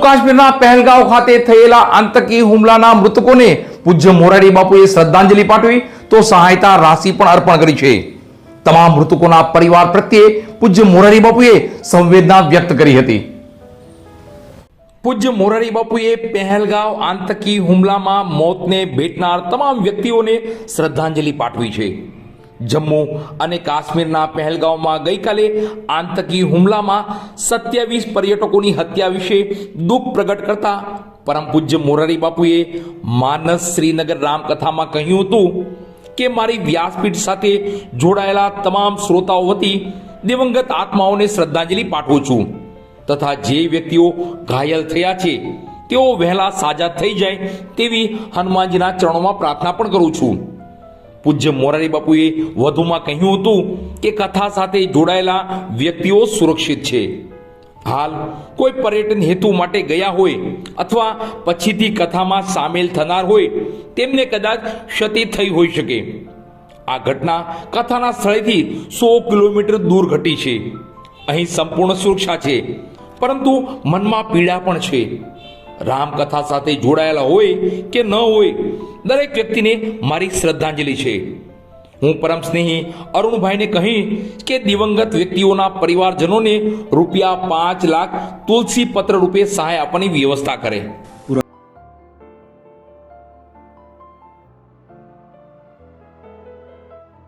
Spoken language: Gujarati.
કાશ્મીરના પહેલગાંવ ખાતે થયેલા આતંકી હુમલાના મૃતકોને પૂજ્ય મોરારી બાપુએ શ્રદ્ધાંજલિ પાઠવી, તો સહાયતા રાશિ પણ અર્પણ કરી છે. તમામ મૃતકોના પરિવાર પ્રત્યે પૂજ્ય મોરારી બાપુએ સંવેદના વ્યક્ત કરી હતી. પૂજ્ય મોરારી બાપુએ પહેલગાંવ આતંકી હુમલામાં મોતને ભેટનાર તમામ વ્યક્તિઓને શ્રદ્ધાંજલિ પાઠવી છે. જમ્મુ અને કાશ્મીરના પહેલગાંવમાં ગઈકાલે આતંકી હુમલામાં સત્યાવીસ પર્યટકોની હત્યા વિશે દુઃખ પ્રગટ કરતા પરમ પૂજ્ય મોરારી બાપુએ માનસ શ્રીનગર રામકથામાં કહ્યું હતું કે મારી વ્યાસપીઠ સાથે જોડાયેલા તમામ શ્રોતાઓ વતી દિવંગત આત્માઓને શ્રદ્ધાંજલિ પાઠવું છું તથા જે વ્યક્તિઓ ઘાયલ થયા છે, તેઓ વહેલા સાજા થઈ જાય તેવી હનુમાનજીના ચરણોમાં પ્રાર્થના પણ કરું છું. પૂજ્ય મોરારી બાપુએ વધુમાં કહ્યું હતું કે કથા સાથે જોડાયેલા વ્યક્તિઓ સુરક્ષિત છે. હાલ કોઈ પર્યટન હેતુ માટે ગયા હોય અથવા પછીથી કથામાં સામેલ થનાર હોય તેમને કદાચ ક્ષતિ થઈ હોઈ શકે. આ ઘટના કથાના સ્થળેથી સો કિલોમીટર દૂર ઘટી છે. અહીં સંપૂર્ણ સુરક્ષા છે, પરંતુ મનમાં પીડા પણ છે. રામકથા સાથે જોડાયેલા હોય કે ન હોય, દરેક વ્યક્તિને મારી શ્રદ્ધાંજલિ છે. હું પરમ સ્નેહી અરુણભાઈને કહી કે દિવંગત વ્યક્તિઓના પરિવારજનોને રૂપિયા પાંચ લાખ તુલસી પત્ર રૂપે સહાય આપવાની વ્યવસ્થા કરે.